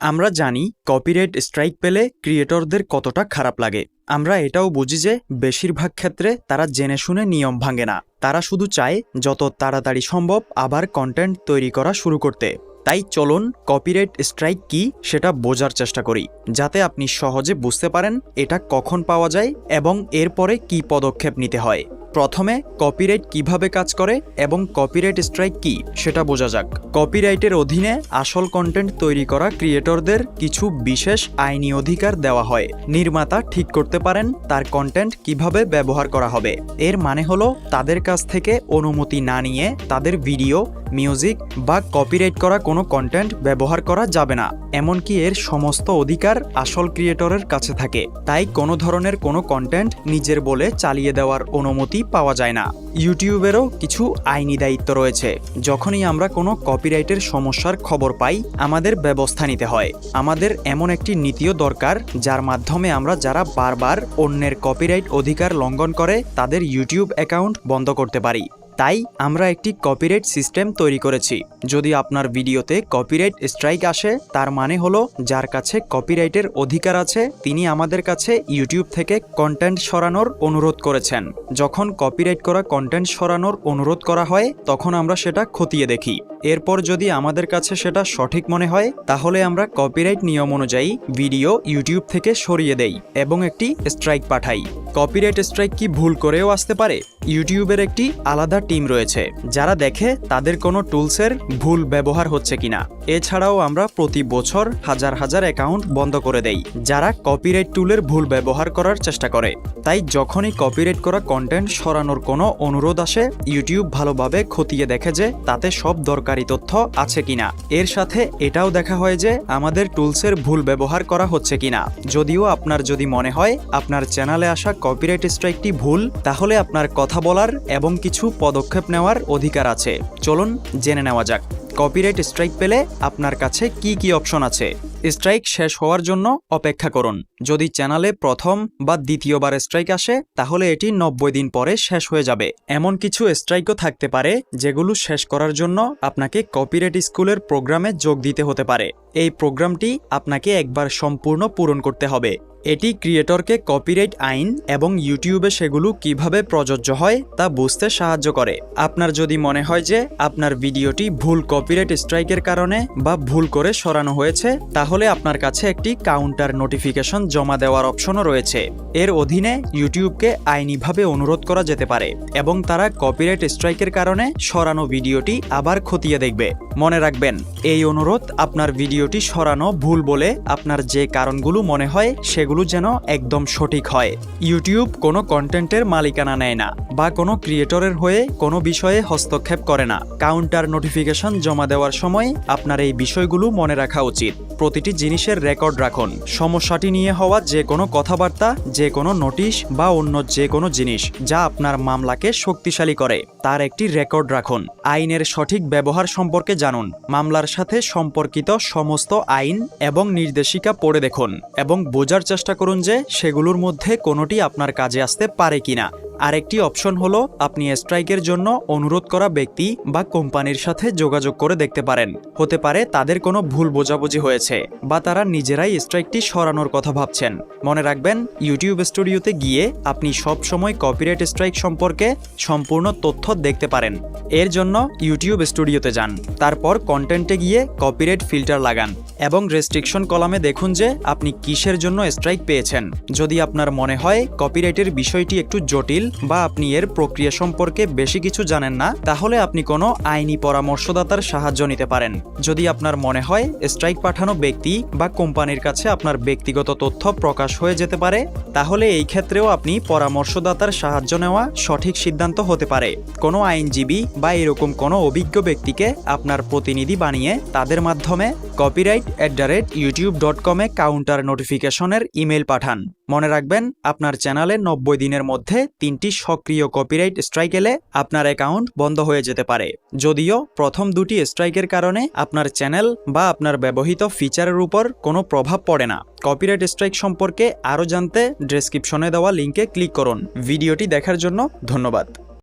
আমরা জানি copyright strike পেলে ক্রিয়েটরদের কতটা খারাপ লাগে। আমরা এটাও বুঝি যে বেশিরভাগ ক্ষেত্রে তারা জেনে শুনে নিয়ম ভাঙে না। তারা শুধু চায় যত তাড়াতাড়ি সম্ভব আবার কন্টেন্ট তৈরি করা শুরু করতে। তাই চলুন কপিরাইট স্ট্রাইক কি সেটা বোঝার চেষ্টা করি, যাতে আপনি সহজে বুঝতে পারেন এটা কখন পাওয়া যায় এবং এরপরে কি পদক্ষেপ নিতে হয়। প্রথমে কপিরাইট কীভাবে কাজ করে এবং কপিরাইট স্ট্রাইক কি, সেটা বোঝা যাক। কপিরাইটের অধীনে আসল কন্টেন্ট তৈরি করা ক্রিয়েটরদের কিছু বিশেষ আইনি অধিকার দেওয়া হয়। নির্মাতা ঠিক করতে পারেন তার কন্টেন্ট কীভাবে ব্যবহার করা হবে। এর মানে হলো তাদের কাছ থেকে অনুমতি না নিয়ে তাদের ভিডিও মিউজিক বা কপিরাইট করা কোনো কন্টেন্ট ব্যবহার করা যাবে না, এমনকি এর সমস্ত অধিকার আসল ক্রিয়েটরের কাছে থাকে। তাই কোনো ধরনের কোনো কন্টেন্ট নিজের বলে চালিয়ে দেওয়ার অনুমতি পাওয়া যায় না। ইউটিউবেরও কিছু আইনি দায়িত্ব রয়েছে। যখনই আমরা কোনো কপিরাইটের সমস্যার খবর পাই, আমাদের ব্যবস্থা নিতে হয়। আমাদের এমন একটি নীতিও দরকার, যার মাধ্যমে আমরা যারা বারবার অন্যের কপিরাইট অধিকার লঙ্ঘন করে, তাদের ইউটিউব অ্যাকাউন্ট বন্ধ করতে পারি। তাই আমরা একটি কপিরাইট সিস্টেম তৈরি করেছি। যদি আপনার ভিডিওতে কপিরাইট স্ট্রাইক আসে, তার মানে হলো যার কাছে কপিরাইটের অধিকার আছে, তিনি আমাদের কাছে ইউটিউব থেকে কন্টেন্ট সরানোর অনুরোধ করেছেন। যখন কপিরাইট করা কন্টেন্ট সরানোর অনুরোধ করা হয়, তখন আমরা সেটা খতিয়ে দেখি। এরপর যদি আমাদের কাছে সেটা সঠিক মনে হয়, তাহলে আমরা কপিরাইট নিয়ম অনুযায়ী ভিডিও ইউটিউব থেকে সরিয়ে দেই এবং একটি স্ট্রাইক পাঠাই। কপিরাইট স্ট্রাইক কি ভুল করেও আসতে পারে? ইউটিউবের একটি আলাদা টিম রয়েছে। যারা দেখে, তাদের কোনো টুলসের ভুল ব্যবহার হচ্ছে কিনা? এছাড়াও আমরা প্রতি বছর হাজার হাজার অ্যাকাউন্ট বন্ধ করে দেই, যারা কপিরাইট টুলের ভুল ব্যবহার করার চেষ্টা করে। তাই যখনই কপিরাইট করা কন্টেন্ট সরানোর কোনো অনুরোধ আসে ইউটিউব ভালোভাবে খতিয়ে দেখে যে তাতে সব দরকারি তথ্য আছে কিনা। এর সাথে এটাও দেখা হয় যে আমাদের টুলসের ভুল ব্যবহার করা হচ্ছে কিনা। যদিও আপনার যদি মনে হয় আপনার চ্যানেলে আসা কপিরাইট স্ট্রাইকটি ভুল, তাহলে আপনার কথা বলার এবং কিছু পদক্ষেপ নেওয়ার অধিকার আছে। চলুন জেনে নেওয়া যাক। কপিরাইট স্ট্রাইক পেলে আপনার কাছে কি কি অপশন আছে? স্ট্রাইক শেষ হওয়ার জন্য অপেক্ষা করুন। যদি চ্যানেলে প্রথম বা দ্বিতীয়বার স্ট্রাইক আসে, তাহলে এটি নব্বই দিন পরে শেষ হয়ে যাবে। এমন কিছু স্ট্রাইকও থাকতে পারে, যেগুলো শেষ করার জন্য আপনাকে কপিরাইট স্কুলের প্রোগ্রামে যোগ দিতে হতে পারে। এই প্রোগ্রামটি আপনাকে একবার সম্পূর্ণ পূরণ করতে হবে। এটি ক্রিয়েটরকে কপিরাইট আইন এবং ইউটিউবে সেগুলো কীভাবে প্রযোজ্য হয় তা বুঝতে সাহায্য করে। আপনার যদি মনে হয় যে আপনার ভিডিওটি ভুল কপিরাইট স্ট্রাইকের কারণে বা ভুল করে সরানো হয়েছে, তাহলে আপনার কাছে একটি কাউন্টার নোটিফিকেশন জমা দেওয়ার অপশনও রয়েছে। এর অধীনে ইউটিউবকে আইনিভাবে অনুরোধ করা যেতে পারে এবং তারা কপিরাইট স্ট্রাইকের কারণে সরানো ভিডিওটি আবার খতিয়ে দেখবে। মনে রাখবেন, এই অনুরোধ আপনার ভিডিওটি সরানো ভুল বলে আপনার যে কারণগুলো মনে হয় সেগুলো যেন একদম সঠিক হয়। ইউটিউব কোনো কন্টেন্টের মালিকানা নেয় না বা কোনো ক্রিয়েটরের হয়ে কোনো বিষয়ে হস্তক্ষেপ করে না। কাউন্টার নোটিফিকেশন জমা দেওয়ার সময় আপনার এই বিষয়গুলো মনে রাখা উচিত। প্রতিটি জিনিসের রেকর্ড রাখুন। সমস্যাটি নিয়ে হওয়া যে কোনো কথাবার্তা, যে কোনো নোটিশ বা অন্য যে কোনো জিনিস যা আপনার মামলাকে শক্তিশালী করে, তার একটি রেকর্ড রাখুন। আইনের সঠিক ব্যবহার সম্পর্কে জানুন। মামলার সাথে সম্পর্কিত সমস্ত আইন এবং নির্দেশিকা পড়ে দেখুন এবং বোঝার চেষ্টা করুন যে সেগুলোর মধ্যে কোনোটি আপনার কাজে আসতে পারে কিনা। আরেকটি অপশন হলো, আপনি স্ট্রাইকের জন্য অনুরোধ করা ব্যক্তি বা কোম্পানির সাথে যোগাযোগ করে দেখতে পারেন। হতে পারে তাদের কোনো ভুল বোঝাবুঝি হয়েছে বা তারা নিজেরাই স্ট্রাইকটি সরানোর কথা ভাবছেন। মনে রাখবেন, ইউটিউব স্টুডিওতে গিয়ে আপনি সব সময় কপিরাইট স্ট্রাইক সম্পর্কে সম্পূর্ণ তথ্য দেখতে পারেন। এর জন্য ইউটিউব স্টুডিওতে যান। তারপর কন্টেন্টে গিয়ে কপিরাইট ফিল্টার লাগান এবং রেস্ট্রিকশন কলামে দেখুন যে আপনি কিসের জন্য স্ট্রাইক পেয়েছেন। যদি আপনার মনে হয়, কপিরাইটের বিষয়টি একটু জটিল বা আপনি এর প্রক্রিয়া সম্পর্কে বেশি কিছু জানেন না, তাহলে আপনি কোনো আইনি পরামর্শদাতার সাহায্য নিতে পারেন। যদি আপনার মনে হয় স্ট্রাইক পাঠানো ব্যক্তি বা কোম্পানির কাছে আপনার ব্যক্তিগত তথ্য প্রকাশ হয়ে যেতে পারে, তাহলে এই ক্ষেত্রেও আপনি পরামর্শদাতার সাহায্য নেওয়া সঠিক সিদ্ধান্ত হতে পারে। কোনো আইনজীবী বা এরকম কোনো অভিজ্ঞ ব্যক্তিকে আপনার প্রতিনিধি বানিয়ে তাদের মাধ্যমে copyright at the rate YouTube dot কমে কাউন্টার নোটিফিকেশনের ইমেল পাঠান। মনে রাখবেন, আপনার চ্যানেলে নব্বই দিনের মধ্যে তিনটি সক্রিয় কপিরাইট স্ট্রাইক এলে আপনার অ্যাকাউন্ট বন্ধ হয়ে যেতে পারে। যদিও প্রথম দুটি স্ট্রাইকের কারণে আপনার চ্যানেল বা আপনার ব্যবহৃত ফিচারের উপর কোনো প্রভাব পড়ে না। কপিরাইট স্ট্রাইক সম্পর্কে আরও জানতে ডেসক্রিপশনে দেওয়া লিঙ্কে ক্লিক করুন। ভিডিওটি দেখার জন্য ধন্যবাদ।